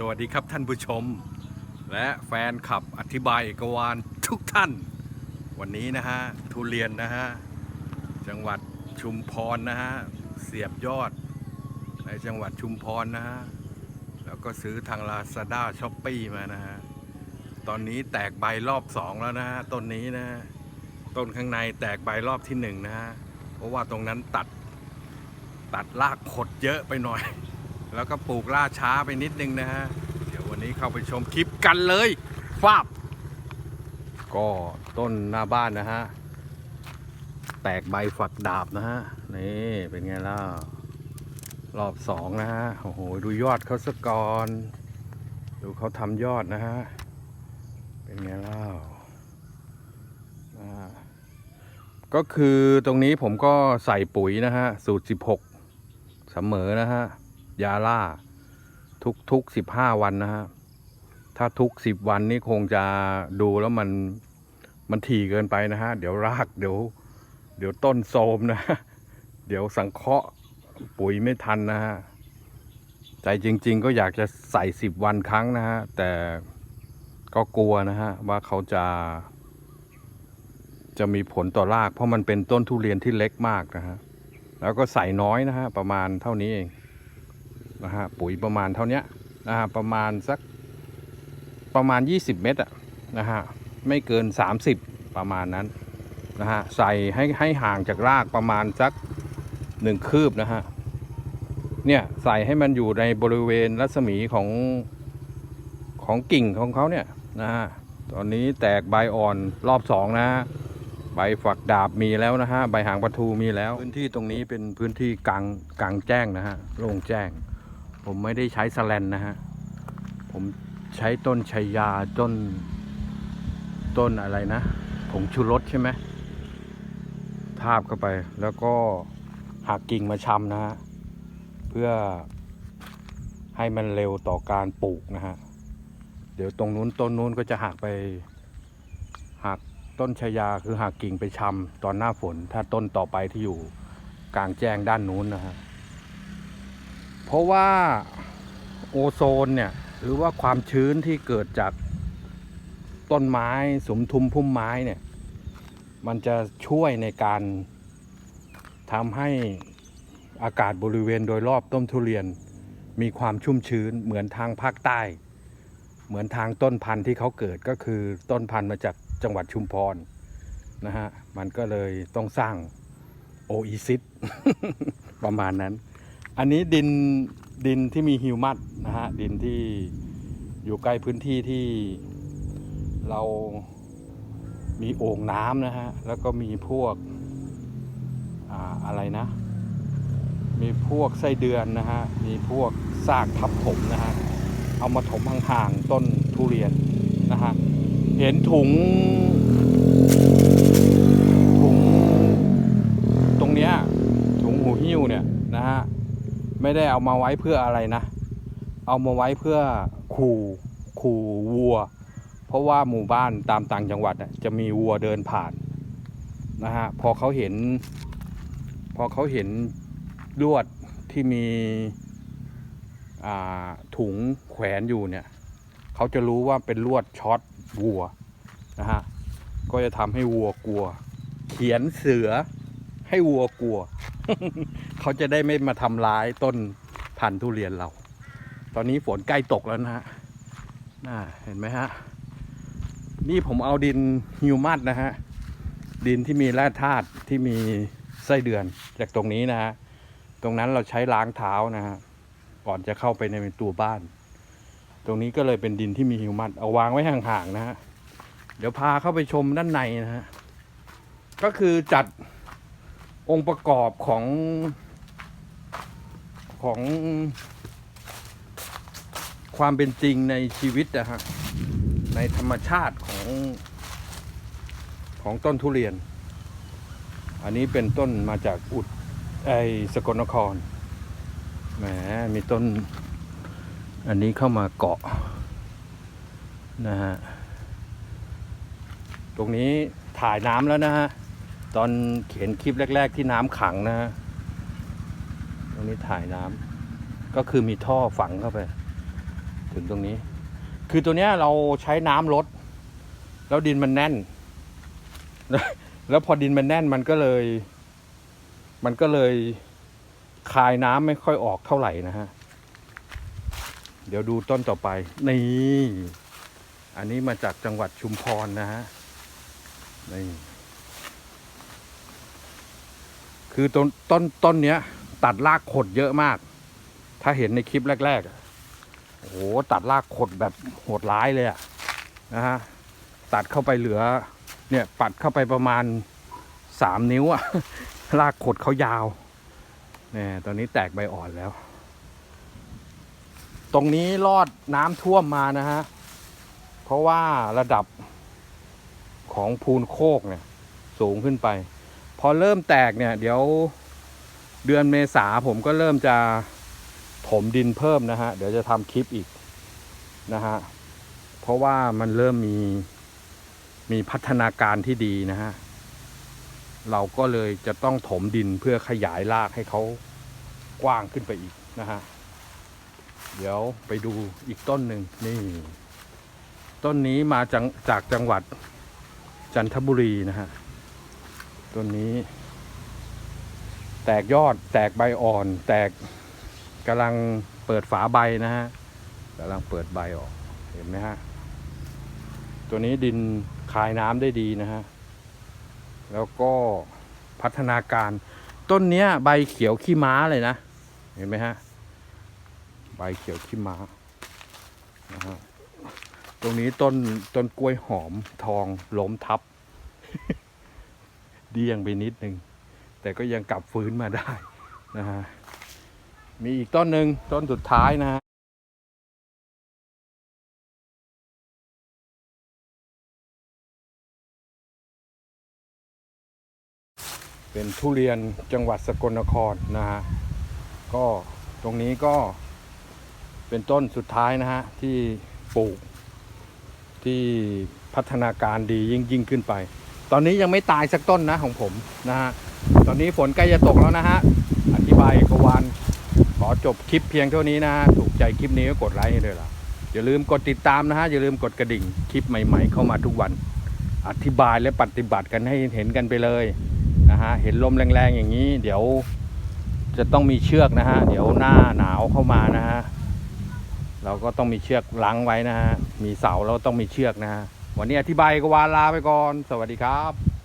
สวัสดีครับท่านผู้ชม และแฟนขับอธิบายเอกวานทุกท่าน วันนี้นะฮะ ทุเรียนนะฮะ จังหวัดชุมพรนะฮะ เสียบยอด ในจังหวัดชุมพรนะฮะ แล้วก็ซื้อทางลาซาด้าช้อปปี้มานะฮะ ตอนนี้แตกใบรอบสองแล้วนะฮะ ต้นนี้นะฮะต้นข้างในแตกใบรอบที่หนึ่งนะฮะ เพราะว่าตรงนั้นตัด ตัดรากขดเยอะไปหน่อย แล้วก็ปลูกล่าช้าไปนิดนึงนะฮะ เดี๋ยววันนี้เข้าไปชมคลิปกันเลยฟาบก็ต้นหน้าบ้านนะฮะ แตกใบฝักดาบนะฮะ นี่เป็นไงล่ะ รอบสองนะฮะ โอ้โห ดูยอดเขาสกก่อน ดูเขาทำยอดนะฮะ เป็นไงล่ะอ่าก็คือตรงนี้ผมก็ใส่ปุ๋ยนะฮะ สูตร 16 เสมอนะฮะ ยาล่า ทุกทุกสิบห้าวันนะฮะถ้าทุกสิบวันนี่คงจะดูแล้วมันมันถี่เกินไปนะฮะ เดี๋ยวรากเดี๋ยว เดี๋ยวต้นโทรมนะ เดี๋ยวสังเคราะห์ปุ๋ยไม่ทันนะฮะใจจริง ๆ ก็อยากจะใส่สิบวันครั้งนะฮะ แต่ก็กลัวนะฮะ ว่าเขาจะ จะมีผลต่อราก เพราะมันเป็นต้นทุเรียนที่เล็กมากนะฮะ แล้วก็ใส่น้อยนะฮะ ประมาณเท่านี้เอง นะฮะปุ๋ยประมาณเท่านี้นะฮะประมาณสักประมาณ 20 เม็ดอะนะฮะไม่เกิน 30 ประมาณนั้นนะฮะใส่ให้ให้ห่างจากรากประมาณสักหนึ่งคืบนะฮะเนี่ยใส่ให้มันอยู่ในบริเวณรัศมีของของกิ่งของเขาเนี่ยนะฮะตอนนี้แตกใบอ่อนรอบสองนะฮะใบฝักดาบมีแล้วนะฮะใบหางปลาทูมีแล้ว พื้นที่ตรงนี้เป็นพื้นที่กลางกลางแจ้งนะฮะโล่งแจ้ง ผมไม่ได้ใช้สแลนนะฮะ ผมใช้ต้นชัยยาต้น ต้นอะไรนะผงชูรสใช่ไหมทาบเข้าไปแล้วก็หักกิ่งมาชำนะฮะ เพื่อให้มันเร็วต่อการปลูกนะฮะ เดี๋ยวตรงนู้นต้นนู้นก็จะหักไปหักต้นชายาคือหักกิ่งไปชำตอนหน้าฝน ถ้าต้นต่อไปที่อยู่กลางแจ้งด้านนู้นนะฮะ เพราะว่าโอโซนเนี่ยหรือว่าความชื้นที่เกิดจากต้นไม้สมทุมพุ่มไม้เนี่ย มันจะช่วยในการทำให้อากาศบริเวณโดยรอบต้นทุเรียน มีความชุ่มชื้นเหมือนทางภาคใต้ เหมือนทางต้นพันธุ์ที่เขาเกิดก็คือต้นพันธุ์มาจากจังหวัดชุมพรนะฮะ มันก็เลยต้องสร้างโออีซิสประมาณนั้น อันนี้ดินดินที่มีฮิวมัสนะฮะดินที่อยู่ใกล้พื้นที่ที่เรามีโอ่งน้ำนะฮะแล้วก็มีพวกอ่าอะไรนะ มีพวกไส้เดือนนะฮะมีพวกซากทับถมนะฮะเอามาถมห่างๆต้นทุเรียนนะฮะเห็นถุงถุงตรงเนี้ยถุงหูหิ้วเนี่ยนะฮะ ไม่ได้เอามาไว้เพื่ออะไรนะ เอามาไว้เพื่อขู่ขู่วัว เพราะว่าหมู่บ้านตามต่างจังหวัดจะมีวัวเดินผ่านนะฮะพอเขาเห็น พอเขาเห็นลวดที่มีถุงแขวนอยู่เนี่ยเขาจะรู้ว่าเป็นลวดช็อตวัวนะฮะก็จะทำให้วัวกลัว เขียนเสือให้วัวกลัว เขาจะได้ไม่มาทำร้ายต้นพันธุ์ทุเรียนเรา ตอนนี้ฝนใกล้ตกแล้วนะฮะน่าเห็นไหมฮะ นี่ผมเอาดินฮิวมัสนะฮะ ดินที่มีแร่ธาตุที่มีไส้เดือนจากตรงนี้นะฮะ ตรงนั้นเราใช้ล้างเท้านะฮะ ก่อนจะเข้าไปในตัวบ้าน ตรงนี้ก็เลยเป็นดินที่มีฮิวมัสเอาวางไว้ห่างๆนะฮะ เดี๋ยวพาเข้าไปชมด้านในนะฮะ ก็คือจัด องค์ประกอบของของความเป็นจริงในชีวิตนะฮะในธรรมชาติของของต้นทุเรียน อันนี้เป็นต้นมาจากอุดไอสกลนครแหมมีต้น อันนี้เข้ามาเกาะนะฮะตรงนี้ถ่ายน้ำแล้วนะฮะ ตอนเขียนคลิปแรก ๆ ที่น้ำขังนะฮะตรงนี้ถ่ายน้ำก็คือมีท่อฝังเข้าไป ถึงตรงนี้ คือตัวเนี้ยเราใช้น้ำลดแล้วดินมันแน่น แล้วพอดินมันแน่นมันก็เลย มันก็เลยคายน้ำไม่ค่อยออกเท่าไหร่นะฮะ เดี๋ยวดูต้นต่อไป นี่ อันนี้มาจากจังหวัดชุมพรนะฮะ นี่ คือต้นต้นต้นเนี้ย ตัดรากขดเยอะมาก ถ้าเห็นในคลิปแรกๆโอ้โหตัดรากขดแบบโหดร้ายเลยอะนะฮะตัดเข้าไปเหลือ เนี่ยปัดเข้าไปประมาณสามนิ้วอะรากขดเขายาวเนี่ยตอนนี้แตกใบอ่อนแล้ว ตรงนี้รอดน้ำท่วมมานะฮะ เพราะว่าระดับของพูนโคกเนี่ย สูงขึ้นไป พอเริ่มแตกเนี่ย เดี๋ยวเดือนเมษาผมก็เริ่มจะถมดินเพิ่มนะฮะ เดี๋ยวจะทำคลิปอีกนะฮะ เพราะว่ามันเริ่มมีมีพัฒนาการที่ดีนะฮะ เราก็เลยจะต้องถมดินเพื่อขยายรากให้เขากว้างขึ้นไปอีกนะฮะ เดี๋ยวไปดูอีกต้นหนึ่งนี่ ต้นนี้มาจากจากจังหวัดจันทบุรีนะฮะ ต้นนี้ แตกยอดแตกใบอ่อน แตกกำลังเปิดฝาใบนะฮะกำลังเปิดใบออกเห็นไหมฮะตัวนี้ดินคายน้ำได้ดีนะฮะแล้วก็พัฒนาการ ต้นเนี้ย ใบเขียวขี้ม้าเลยนะ เห็นไหมฮะใบเขียวขี้ม้านะฮะตรงนี้ต้นต้นกล้วยหอมทองล้มทับ เดี้ยงไปนิดนึง แต่ก็ยังกลับฟื้นมาได้นะฮะมีอีกต้นหนึ่งต้นสุดท้ายนะฮะเป็นทุเรียนจังหวัดสกลนครนะฮะก็ตรงนี้ก็เป็นต้นสุดท้ายนะฮะที่ปลูกที่พัฒนาการดียิ่งยิ่งขึ้นไป ตอนนี้ยังไม่ตายสักต้นนะของผมนะฮะตอนนี้ฝนใกล้จะตกแล้วนะฮะอธิบายกวานขอจบคลิปเพียงเท่านี้นะฮะถูกใจคลิปนี้ก็กดไลค์ให้ด้วยล่ะอย่าลืมกดติดตามนะฮะอย่าลืมกดกระดิ่งคลิปใหม่ ๆ เข้ามาทุกวัน อธิบายและปฏิบัติกันให้เห็นกันไปเลยนะฮะเห็นลมแรงๆอย่างนี้ เดี๋ยวจะต้องมีเชือกนะฮะเดี๋ยวหน้าหนาวเข้ามานะฮะเราก็ต้องมีเชือกล้างไว้นะฮะมีเสาเราต้องมีเชือกนะฮะ วันนี้อธิบายก็วาลาไปก่อน สวัสดีครับ